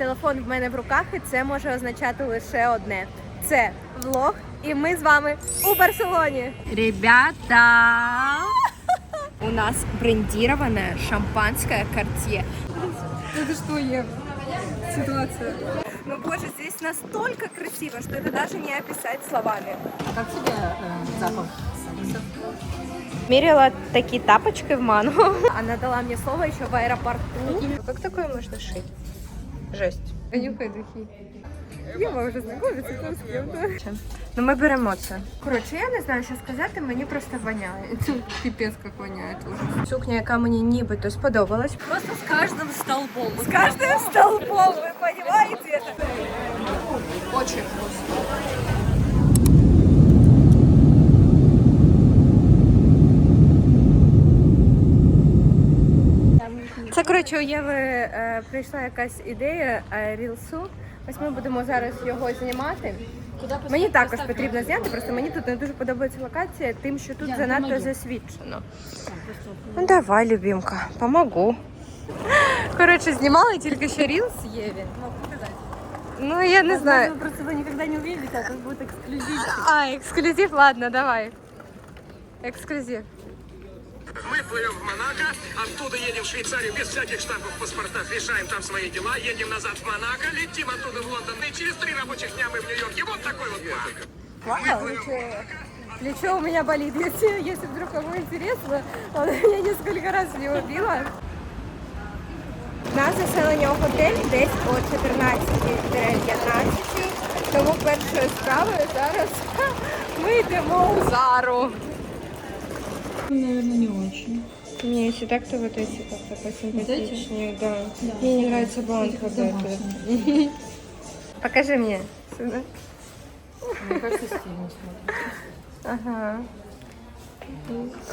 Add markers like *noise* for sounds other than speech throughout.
телефон в мене в руках, і це може означати лише одне: це влог, і ми з вами у Барселоні. Ребята! У нас брендированное шампанское Cartier. Это что, Ев? Ситуация. Ну, боже, здесь настолько красиво, что это даже не описать словами. Как тебе э, запах саксов? Мерила такие тапочки в ману. Она дала мне слово еще в аэропорту. Как такое можно шить? Жесть. Нюхай духи. Єва вже знаходиться там з ким-то. Ну ми беремо це. Коротше, я не знаю, що сказати, мені просто воняє. Піпець як воняє тут. Сукня, яка мені нібито сподобалась. Просто з каждым столбом. З кожним столбом, ви розумієте це? Очень вкусно. Це коротше у Єви е, прийшла якась ідея е, рілсу. Ось ми будемо зараз його знімати. Мені також потрібно зняти, просто мені тут не дуже подобається локація, тим, що тут занадто засвідчено. Ну давай, любимка, помогу. Коротше, знімали тільки що рілс Єві. Ну я не знаю. Просто его никогда не увидите, а тут будет эксклюзив. А, ексклюзив, ладно, давай. Ексклюзив. Мы плывем в Монако, оттуда едем в Швейцарию без всяких штампов в паспортах, решаем там свои дела, едем назад в Монако, летим оттуда в Лондон, и через три рабочих дня мы в Нью-Йорке. Вот такой вот план. Вау, плечо, плечо у меня болит. *laughs* Если, если вдруг кому интересно, она меня несколько раз не убила. На заселення у готель десь о 14-15. Тому першою справою зараз *laughs* ми йдемо у Зару. Наверное, не очень. Не, если так, то вот эти как-то посимпатичнее, да. Да. Мне не нравится вот этот. Домашний. Покажи мне. сюда. Мне кажется, стильно смотрится. Ага.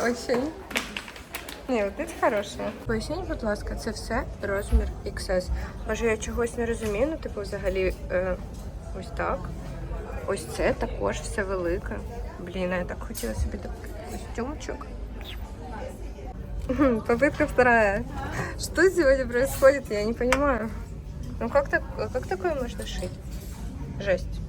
Очень. Ні, от це хороше. Поясніть, будь ласка, це все розмір XS. Може я чогось не розумію, ну типу взагалі е, ось так. Ось це також все велике. Блін, я так хотіла собі такий костюмчик. Попытка вторая. Что сегодня происходит, я не понимаю. Ну как, так, как такое можна шити? Жесть.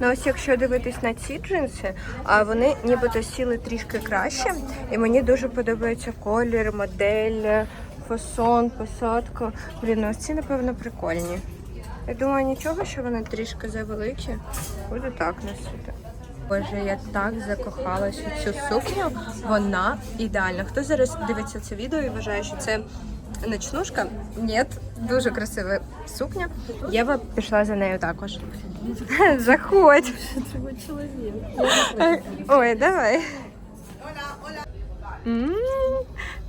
Ну ось якщо дивитись на ці джинси, а вони нібито сіли трішки краще. І мені дуже подобається колір, модель, фасон, посадка. Блін, ну ось ці, напевно, прикольні. Я думаю, нічого, що вони трішки завеликі. Буду так носити. Боже, я так закохалась у цю сукню. Вона ідеальна. Хто зараз дивиться це відео і вважає, що це ночнушка? Ні, дуже красива сукня. Єва пішла за нею також. *laughs* Заходь. Ой, давай.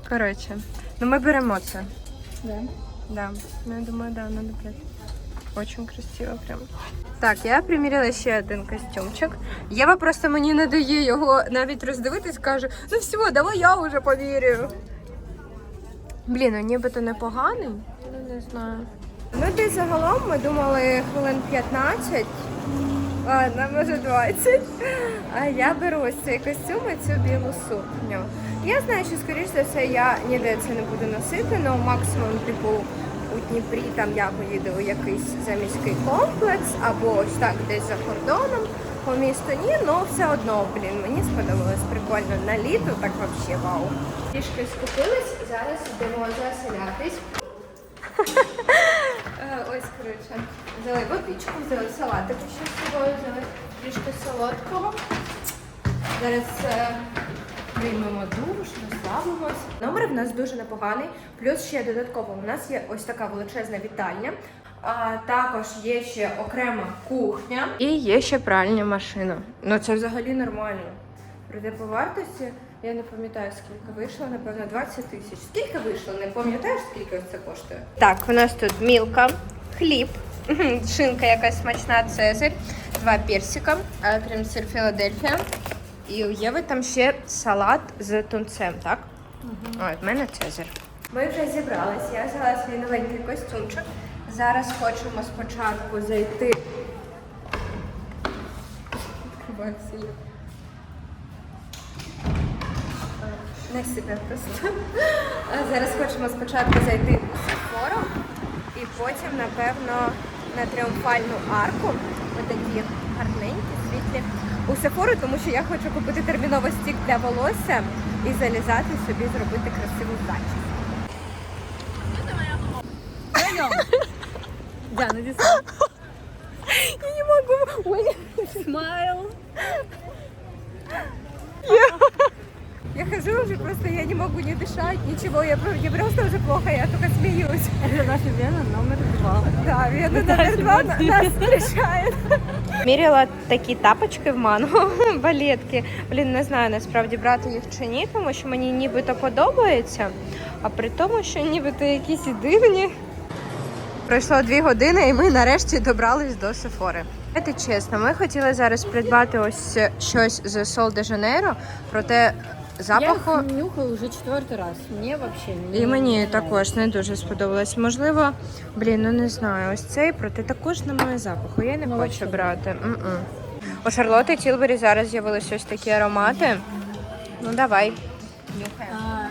Коротше, ну ми беремо це. Да. Да. Ну, я думаю, да, надо брать. Очень красиво прям. Так, я приміряла ще один костюмчик. Єва просто мені не дає його навіть роздивитись, каже, ну все, давай я вже поміряю. Блін, ну нібито непоганий, ну не знаю. Ну, десь загалом ми думали хвилин 15, ладно, може 20. А я беру ось цей костюм і цю білу сукню. Я знаю, що скоріш за все я ніде це не буду носити, але максимум, типу, Дніпрі там я поїду у якийсь заміський комплекс або ось так десь за кордоном. По місту ні, але все одно, блін, мені сподобалось прикольно на літо, так взагалі вау. Трішки скупились, зараз йдемо заселятись. *laughs* Е, Ось, коротше, взяли водичку, взяли салатик ще з собою, взяли трішки солодкого. Зараз е, приймемо душ, розслабимось. Номер в нас дуже непоганий. Плюс ще додатково у нас є ось така величезна вітальня. А також є ще окрема кухня. І є ще пральня машина. Ну це взагалі нормально. Проте по вартості я не пам'ятаю, скільки вийшло, напевно, 20 тисяч. Скільки вийшло? Не пам'ятаєш, скільки ось це коштує? Так, у нас тут мілка, хліб, шинка якась смачна, цезарь, два персика, а, крем-сир Філадельфія. І у Єви там ще салат з тунцем, так? А, в мене цезар. Ми вже зібрались, я взяла свій новенький костюмчик. Зараз хочемо спочатку зайти. Відкриваюся. Не себе просто. А зараз хочемо спочатку зайти в Sephora І потім, напевно, на тріумфальну арку. Отакі гарненькі, світлі. У Сефору, тому що я хочу купити терміново стік для волосся і залізати собі, зробити красиву зачіску. Диана, сюда. *laughs* Я не могу. Смайл. Смайл. Я хожу уже просто, я не могу не дышать, ничего. Я, про- я просто уже плохо, я только смеюсь. Это наша Вена номер два. Да, Вена номер два нас встречает. Міряла такі тапочки в манго, *laughs* балетки. Блін, не знаю насправді брати їх чи ні, тому що мені нібито подобається, а при тому, що нібито якісь і дивні. Пройшло дві години, і ми нарешті добрались до Сефори. Знаєте, чесно, ми хотіли зараз придбати ось щось з Сол де Жанейро, проте запаху. Я их нюхаю уже четвертый раз. Мне вообще не І мені нравится. також не дуже сподобалось. Можливо, блін, ну не знаю, ось цей, проте також немає запаху. Я не Ну, хочу вообще. брати. М-м. У Шарлоти Тілбері зараз з'явилися ось такі аромати. Ну давай. Нюхаємо. А,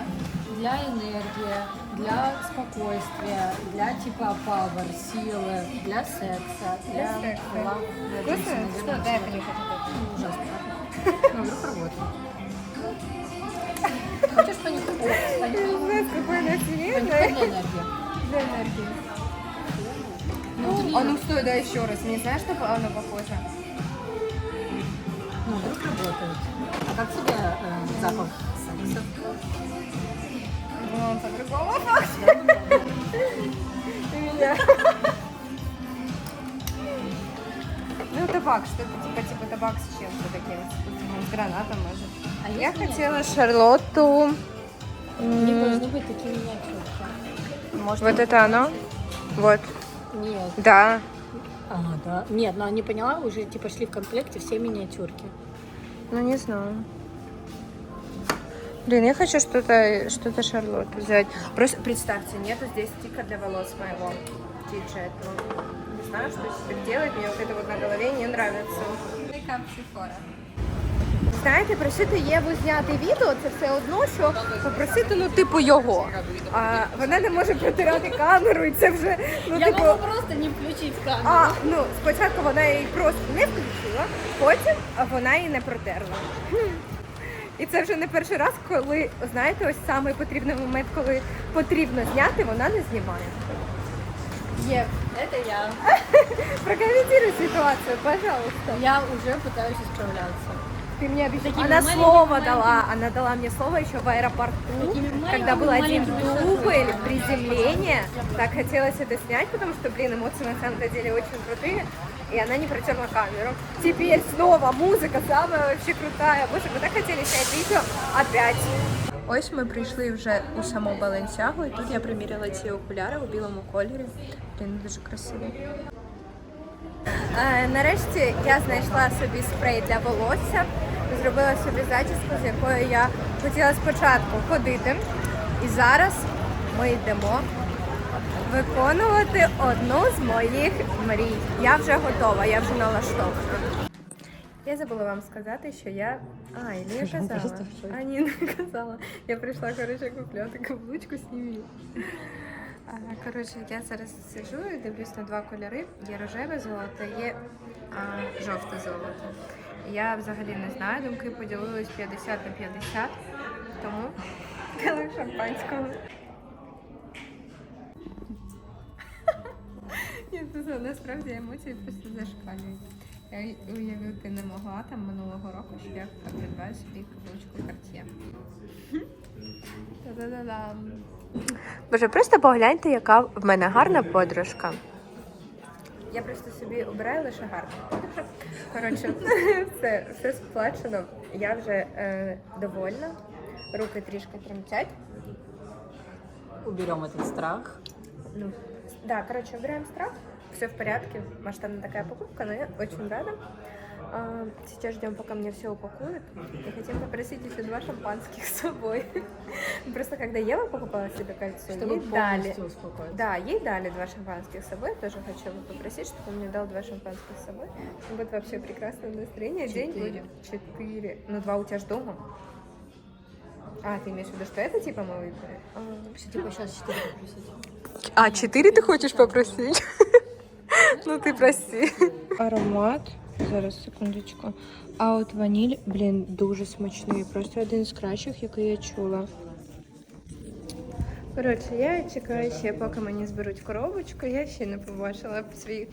для энергии, для спокойствия, для типа power, силы, для секса, для, секса. лав. Вкусно? Что, дай понюхать. Ужасно. Ну, вдруг работает. Знаю, какой она цветной. для энергии. А ну стой, да еще раз. Не знаешь, что оно похоже? ну, вдруг работает. А как тебе э, запах? Ну, он по-другому пахнет. Ты меня. Ну, табак, что-то типа, типа табак с чем-то таким, с гранатом, может. А Я хотела Шарлотту. М, должны быть такие миниатюрки. Может, Вот это оно? Вот. Нет. Да. А, да. Нет, но они поняла, уже типа шли в комплекте все миниатюрки. Ну, не знаю. Блин, я хочу что-то что Шарлотту взять. Просто представьте, нету здесь стика для волос моего. Диджет. Ну, не знаю, что теперь делать. Мне вот это вот на голове не нравится. Мейкап Sephora. Знаєте, просити Єву зняти відео це все одно, що попросити, ну, типу, його. А вона не може протирати камеру, і це вже, ну, типу. просто не включить камеру. А, ну, спочатку вона її просто не включила, потім вона її не протерла. Хм. І це вже не перший раз, коли, знаєте, ось самий потрібний момент, коли потрібно зняти, вона не знімає. Є. Это я. *laughs* Прокомментируй ситуацию, пожалуйста. Я уже пытаюсь исправляться Ты мне обещала. Такими Она маленькими, слово маленькими. дала. Она дала мне слово еще в аэропорту, Такими когда был маленькими, один маленькими дубль, шажочками. приземление. Так хотелось это снять, потому что, блин, эмоции на самом-то деле очень крутые. И она не протерла камеру. Теперь снова музыка самая вообще крутая. Боже, мы так хотели снять видео опять. Ось ми прийшли вже у саму Баленсягу, і тут я приміряла ці окуляри у білому кольорі. Блін, дуже красиві. Е, нарешті я знайшла собі спрей для волосся, зробила собі зачіску, з якою я хотіла спочатку ходити. І зараз ми йдемо виконувати одну з моїх мрій. Я вже готова, я вже налаштована. Я забула вам сказати, що я. А, і не казала. А, ні, не казала. Я прийшла, коротше, купляти каблучку. А, Коротше, я зараз сиджу і дивлюсь на два кольори. Є рожеве золото, є а, жовте золото. Я взагалі не знаю, думки поділились 50 на 50, тому *laughs* келих шампанського. *laughs* Насправді емоції просто зашкалюють. Я уявити не могла там минулого року, що я придбаю собі каблучку Cartier. Та-да-да-дам. Боже, просто погляньте, яка в мене гарна подружка. Я просто собі обираю лише гарну подружок. Коротше, *laughs* все, все сплачено. Я вже е, довольна. Руки трішки тремтять. Уберем этот страх. Ну, да, короче, убираем страх. Все в порядке. Масштабная такая покупка, но я очень рада. А, Сейчас ждем, пока мне все упакуют. И хотим попросить еще два шампанских с собой. *laughs* Просто когда Ева покупала себе кольцо, Чтобы ей дали. Да, ей дали два шампанских с собой. Я тоже хочу попросить, чтобы он мне дал два шампанских с собой. Будет вообще прекрасное настроение. День Четыре. будет четыре. Ну, два у тебя ж дома. А, ты имеешь в виду, что это типа мы выбрали? А, Что, типа, сейчас 4 попросить. А, 4 ти хочеш попросити? Ну ти прости. Аромат. Зараз секундочку. А от ваніль, блін, дуже смачний. Просто один з кращих, який я чула. Коротше, я чекаю ще, поки мені зберуть коробочку. Я ще не побачила свій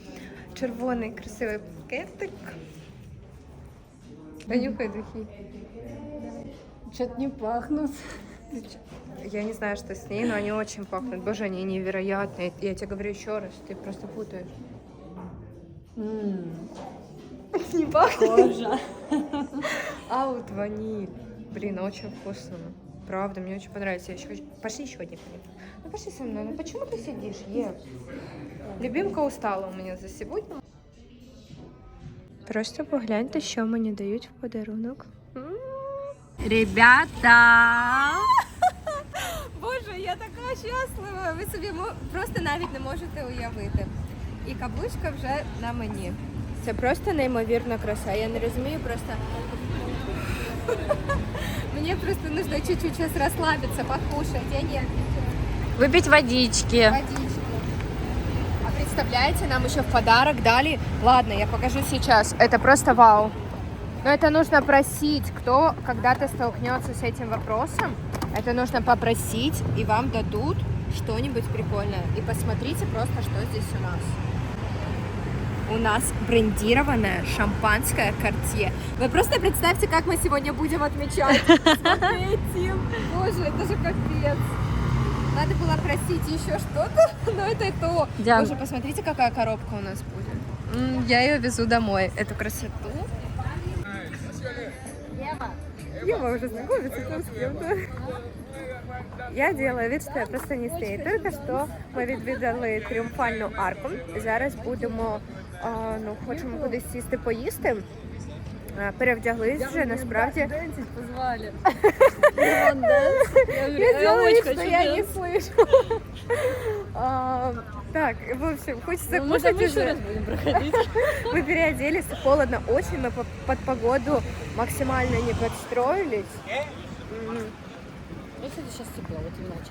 червоний красивий пакетик. Понюхай духи. Что-то не пахнут. Я не знаю, что с ней, но они очень пахнут. Боже, они невероятные. Я тебе говорю еще раз, ты просто путаешь. Не пахнет? Кожа. А вот ваниль. Блин, очень вкусно. Правда, мне очень понравится. Я еще хочу... Пошли еще один. Ну пошли со мной. Ну почему ты сидишь? Ев. Любимка устала у меня за сегодня. Просто погляньте, що мені дають в подарунок. Ребята! *laughs* Боже, я така щаслива. Ви собі мо- просто навіть не можете уявити. І каблучка вже на мені. Це просто неймовірна краса. Я не розумію просто. *laughs* Мені просто нужно чуть-чуть сейчас расслабиться, покушать. Я нервничаю. Выпить водички. Водичку. А представляете, нам еще в подарок дали. Ладно, я покажу сейчас. Это просто вау. Но это нужно просить, кто когда-то столкнется с этим вопросом. Это нужно попросить, и вам дадут что-нибудь прикольное. И посмотрите просто, что здесь у нас. У нас брендированное шампанское Cartier. Вы просто представьте, как мы сегодня будем отмечать. Смотрите, боже, это же капец. Надо было просить еще что-то, но это и то. Диан. Боже, посмотрите, какая коробка у нас будет. Я ее везу домой, эту красоту. Ева уже знакомится с кем-то. Я делаю вид, що я просто не стою. Тільки що ми відвідали тріумфальну арку. Зараз будемо, а, ну, хочемо кудись сісти поїсти. А, Перевдяглись вже насправді. Дэнсить позвали. Вон, дэнс. Я говорю, Я «А делаю вид, очень что хочу я не дэнс». слышу. А, Так, в общем, хочется Ну, может, кушать мы еще уже. раз будем проходить. Мы переоделись, холодно очень, мы по- под погоду максимально не подстроились. Я кстати, сейчас тепло, вот иначе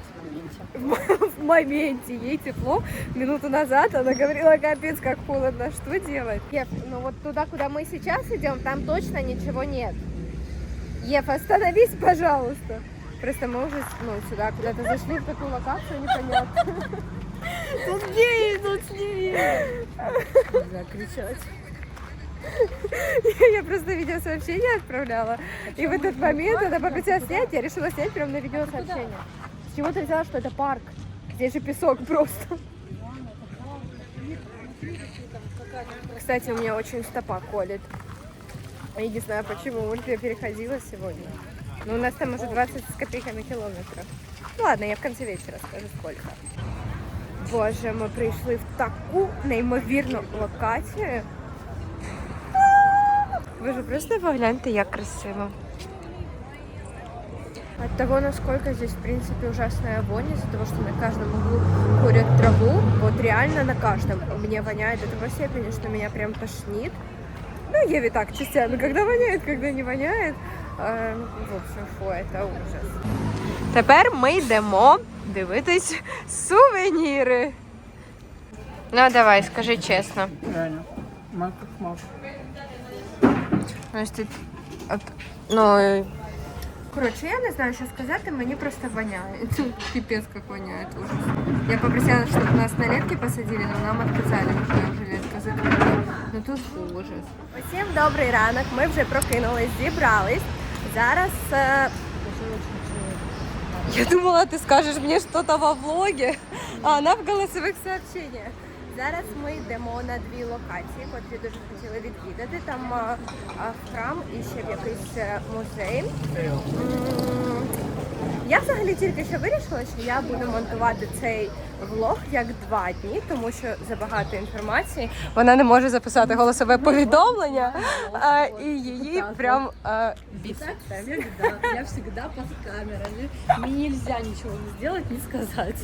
в моменте. *laughs* В моменте ей тепло. Минуту назад она говорила, капец, как холодно, что делать? Ев, ну вот туда, куда мы сейчас идем, там точно ничего нет. Ев, остановись, пожалуйста. Просто мы уже ну, сюда куда-то зашли в такую локацию непонятно. *laughs* Тут геи, тут с ними. *laughs* Я просто видеосообщение отправляла. И в этот момент она попросила снять, я решила снять прямо на видеосообщение. С чего ты взяла, что это парк? Здесь же песок просто. Кстати, у меня очень стопа колет. Я не знаю почему, может я переходила сегодня. Но у нас там уже 20 с копейками километров. Ну ладно, я в конце вечера скажу сколько. Боже, ми прийшли в таку неймовірну локацію. Ви ж просто погляньте, як красиво. От того, насколько здесь, в принципе, ужасная вонь, из-за того, что на каждом углу курят траву, вот реально на каждом. Мне воняет до того степени, что меня прям тошнит. Ну, Еве так частями, когда воняет, когда не воняет. Е, в общем, фу, это ужас. Тепер ми йдемо дивитись сувеніри. Ну, давай, скажи чесно. Реально. Мак как мак. Ось тут, от, ну, коротше, я не знаю, що сказати, мені просто воняє. *laughs* Пипец, как воняет, ужас. Я попросила, чтобы нас на летки посадили, но нам отказали, що вже летка закрыта. Ну тут ужас. Усім добрий ранок, ми вже прокинулись, зібрались. Зараз... е, Я думала, ти скажеш мені щось во влогі, а вона в голосових сообщениях. Зараз ми йдемо на дві локації, котрі дуже хотіли відвідати. Там а, а, храм і ще в якийсь е, музей. Я взагалі тільки що вирішила, що я буду монтувати цей влог як два дні, тому що забагато інформації. Вона не може записати голосове повідомлення, а, і її прям а, бісить. Я всегда под камерами. Мне нельзя ничего не сделать, не сказать.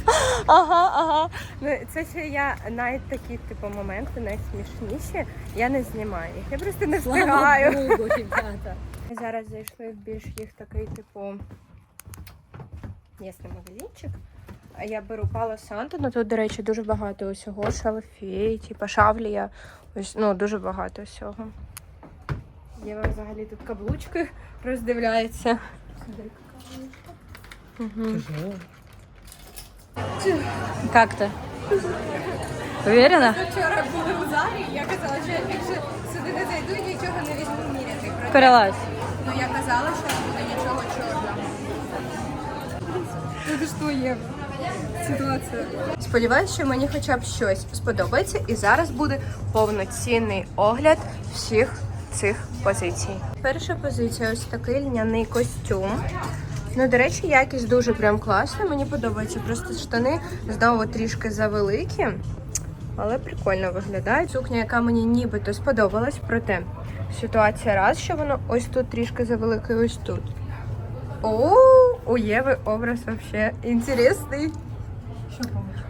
Ага, ага. Ну це ще я навіть такі типу моменти найсмішніші. Я не знімаю їх. Я просто не Слава встигаю. Богу, ребята. Зараз зайшли в більш їх такий, типу, місний магазинчик. А я беру Пало Санто. Ну тут, до речі, дуже багато усього. Шалфей, типа шавлія. Ось, ну, дуже багато всього. Єва взагалі тут каблучки *laughs* роздивляється. Угу. Как ты? Уверена? Вчора були у залі, я казала, що я більше сюди не зайду і нічого не візьму міряти. Перелазь. Ну я казала, що не буде нічого чорного. Це ж твоє ситуація. Сподіваюсь, що мені хоча б щось сподобається, і зараз буде повноцінний огляд всіх цих позицій. Перша позиція ось такий льняний костюм. Ну, до речі, якість дуже прям класна. Мені подобається. Просто штани знову трішки завеликі, але прикольно виглядають. Сукня, яка мені нібито сподобалась, проте ситуація раз, що воно ось тут трішки завелике, ось тут. О, у Евы образ вообще интересный.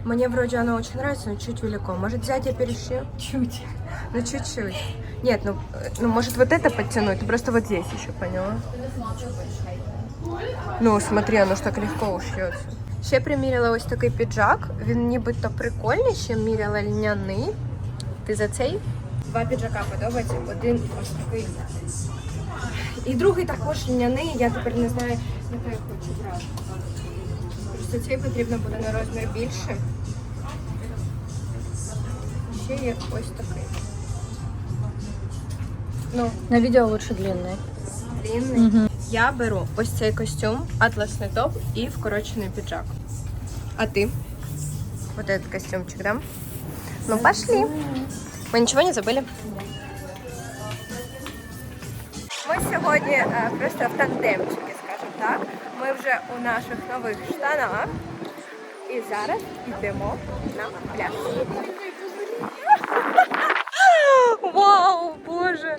Мне вроде оно очень нравится, но чуть велико. Может взять я перешью? Чуть. Ну чуть-чуть. Нет, ну, э, ну может вот это подтянуть, просто вот здесь еще, поняла? Ну, смотри, оно ж так легко ушьется. Ще приміряла ось такий піджак. Він нібито прикольний, ще міряла льняний. Ти за цей? Два піджака подобається, один ось такий. І другий також льняний, я тепер не знаю, який я хочу брати. Просто цей потрібно буде на розмір більше. Ще є ось такий. Ну, На видео лучше длинный. длинний. Я беру ось цей костюм, атласний топ і вкорочений піджак. А ти? Вот этот костюмчик, да? Ну, пошли. Мы ничего не забыли? Сьогодні е, просто в тандемчикі, скажімо так. Ми вже у наших нових штанах. І зараз йдемо на пляж. *laughs* Вау, боже!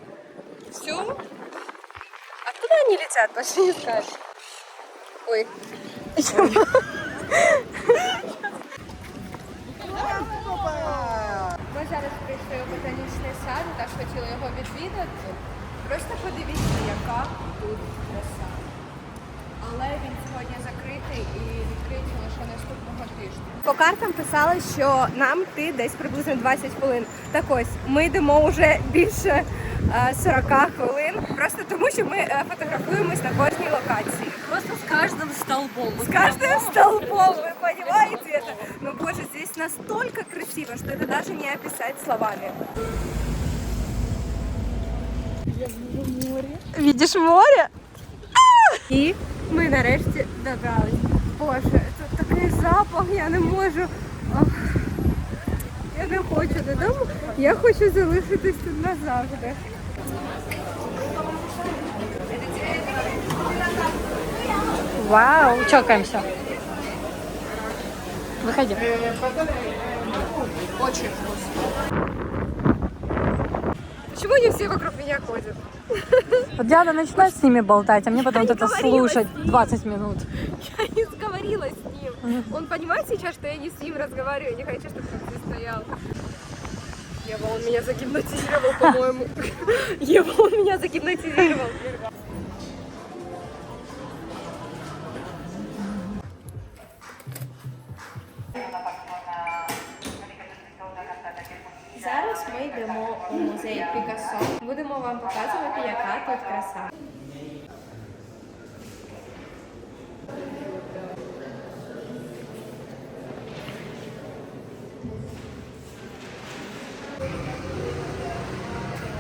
Все? Откуда они летят? Пошли не скажешь. Ой. Ми зараз прийшли у ботанічний сад, так хотіли його відвідати. Просто подивіться, яка тут краса. Але він сьогодні закритий і відкриється лише наступного тижня. По картам писали, що нам йти десь приблизно 20 хвилин. Так ось, ми йдемо вже більше е, 40 хвилин, просто тому що ми е, фотографуємось на кожній локації. Просто с каждым столбом. С каждым столбом, вы понимаете это? Ну, боже, здесь настолько красиво, что это даже не описать словами. Видишь море? Видиш море? І ми нарешті добрались. Боже, тут такий запах, я не можу. Я не хочу додому, я хочу залишитись тут назавжди. Вау, чокаемся. Выходи. Очень вкусно. Почему не все вокруг меня ходят? Вот Диана начинает с ними болтать, а мне потом вот это слушать с ним. 20 минут. Я не сговорилась с ним. Он понимает сейчас, что я не с ним разговариваю, не хочу, чтобы он здесь стоял. Ева, он меня загипнотизировал, по-моему. *laughs* Ева, он меня загипнотизировал. Зараз ми йдемо у музей Пікассо. Будемо вам показувати, яка тут краса.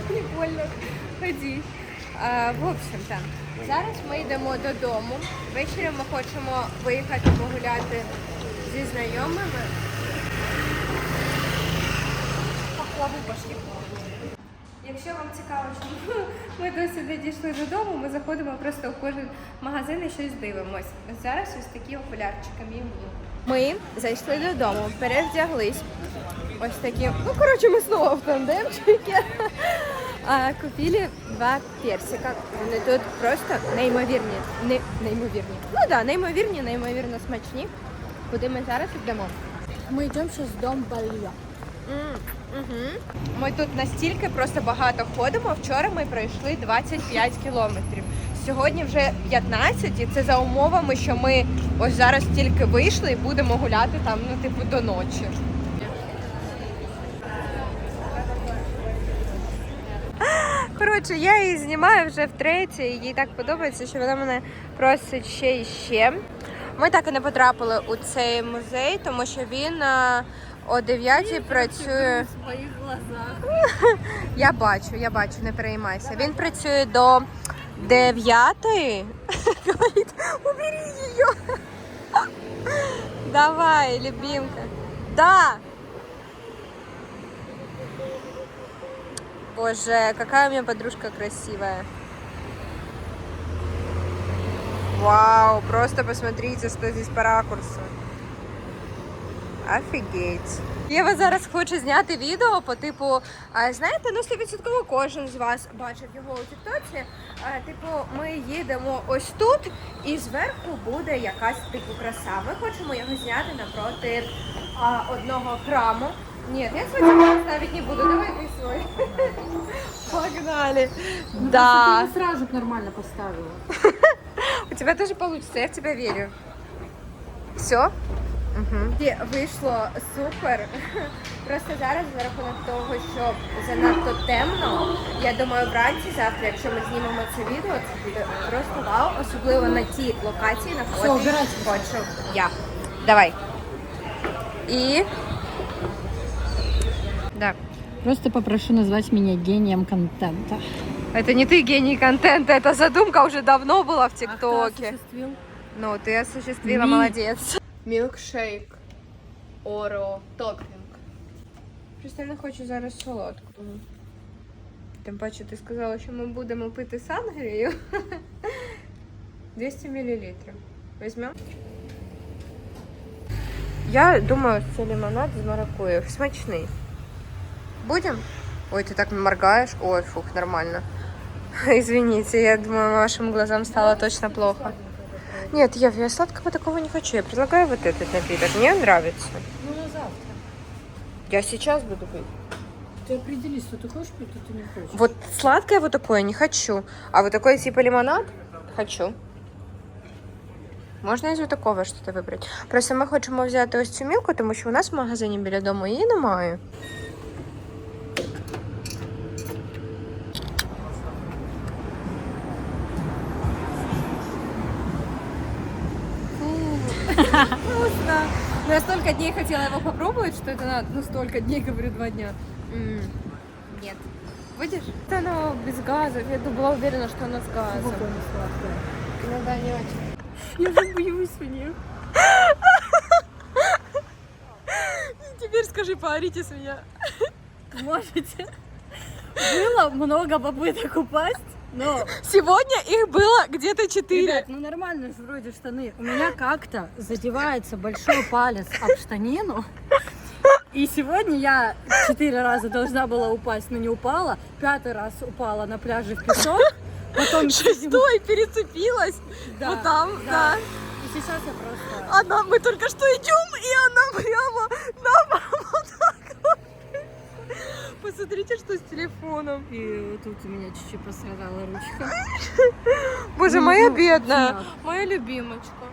Прикольно. Ході. В общем-то, зараз ми йдемо додому. Ввечері ми хочемо виїхати погуляти зі знайомими. Пахлаву пошли. Якщо вам цікаво, чому *laughs* ми досі не дійшли додому, ми заходимо просто в кожен магазин і щось дивимось. Зараз ось такі окулярчики мій Ми зайшли додому, перевдяглись. Ось такі. Ну, коротше, ми знову в тандемчикі. А, купили два персика. Вони тут просто неймовірні. Не, неймовірні. Ну так, да, неймовірні, неймовірно смачні. Куди ми зараз йдемо? Мы идем сейчас в дом Балья. Ми тут настільки просто багато ходимо. Вчора ми пройшли 25 кілометрів. Сьогодні вже 15, і це за умовами, що ми ось зараз тільки вийшли і будемо гуляти там, ну, типу, до ночі. Коротше, я її знімаю вже втретє, і їй так подобається, що вона мене просить ще і ще. Ми так і не потрапили у цей музей, тому що він е, о 9 працює. Я бачу, я бачу, не переймайся. Він працює до 9. Говорить, убери її. Давай, любимка. Да. Боже, какая у меня подружка красивая. Вау, просто посмотрите, что здесь по ракурсу. Офігеть. Єва зараз хоче зняти відео по типу, знаєте, ну 100% кожен з вас бачив його у Тіктоці. Типу, ми їдемо ось тут, і зверху буде якась типу краса. Ми хочемо його зняти напроти а, одного храму. Ні, я телефон ставити не буду, давай *laughs* ти свой. Погнали. Да. Ты сразу б нормально поставила. *laughs* У тебя тоже получится, я в тебя верю. Все? Угу. Вийшло супер. *laughs* Просто зараз за рахунок того, що занадто темно. Я думаю, вранці завтра, якщо ми знімемо це відео, це буде просто вау, особливо на тій локації, на Все, котрій убирайся. хочу я. Давай. І. Да. Просто попрошу назвать меня гением контента. Это не ты гений контента, эта задумка уже давно была в А ТикТоке. Ну, ты осуществила, Ми. молодець. Мілкшейк. Орео. Топінг. Просто я не хочу зараз солодкого. Тим паче ти сказала, що ми будемо пити сангрію. 200 мл. Візьмемо? Я думаю, це лимонад з маракуєю. Смачний. Будем? Ой, ты так моргаешь. Ой, фух, нормально. *laughs* Извините, я думаю, вашим глазам стало точно плохо. Нет, Ев, я сладкого такого не хочу. Я предлагаю вот этот напиток. Мне нравится. Ну, на завтра. Я сейчас буду пить. Ты определись, что ты хочешь пить, что ты не хочешь. Вот сладкое вот такое не хочу. А вот такое типа лимонад хочу. Можна із вот такого щось вибрати. Просто ми хочемо взяти ось цю мілку, тому що у нас в магазині біля дому її немає. Вкусно. Но я столько дней хотела его попробовать, что это надо, ну столько дней, *laughs* говорю, два дня. Нет. Будешь? Это оно без газов. Я была уверена, что оно с газом. Ну да, не очень. Я же боюсь у них. Теперь скажи, поорите с меня. Можете. Было много попыток упасть, но... Сегодня их было где-то четыре. Ребят, ну нормально же вроде штаны. У меня как-то задевается большой палец об штанину. И сегодня я четыре раза должна была упасть, но не упала. Пятый раз упала на пляже в песок. Потом *laughs* Шестой перецепилась. Да, вот там, да. И сейчас я просто... Она, мы только что идем, и она прямо нам. Посмотрите, что с телефоном. И тут у меня чуть-чуть пострадала ручка. *laughs* Боже, Ну, моя ну, бедная, моя любимочка.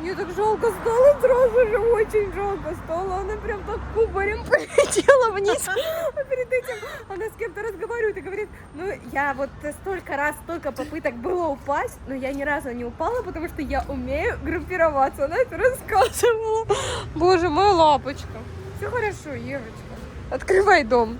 Мне так жалко стало, сразу же очень жалко стало. Она прям так кубарем *laughs* полетела вниз. А перед этим она с кем-то разговаривает и говорит, ну я вот столько раз, столько попыток было упасть, но я ни разу не упала, потому что я умею группироваться. Она это рассказывала. Боже, моя лапочка. Все хорошо, Евочка. Открывай дом.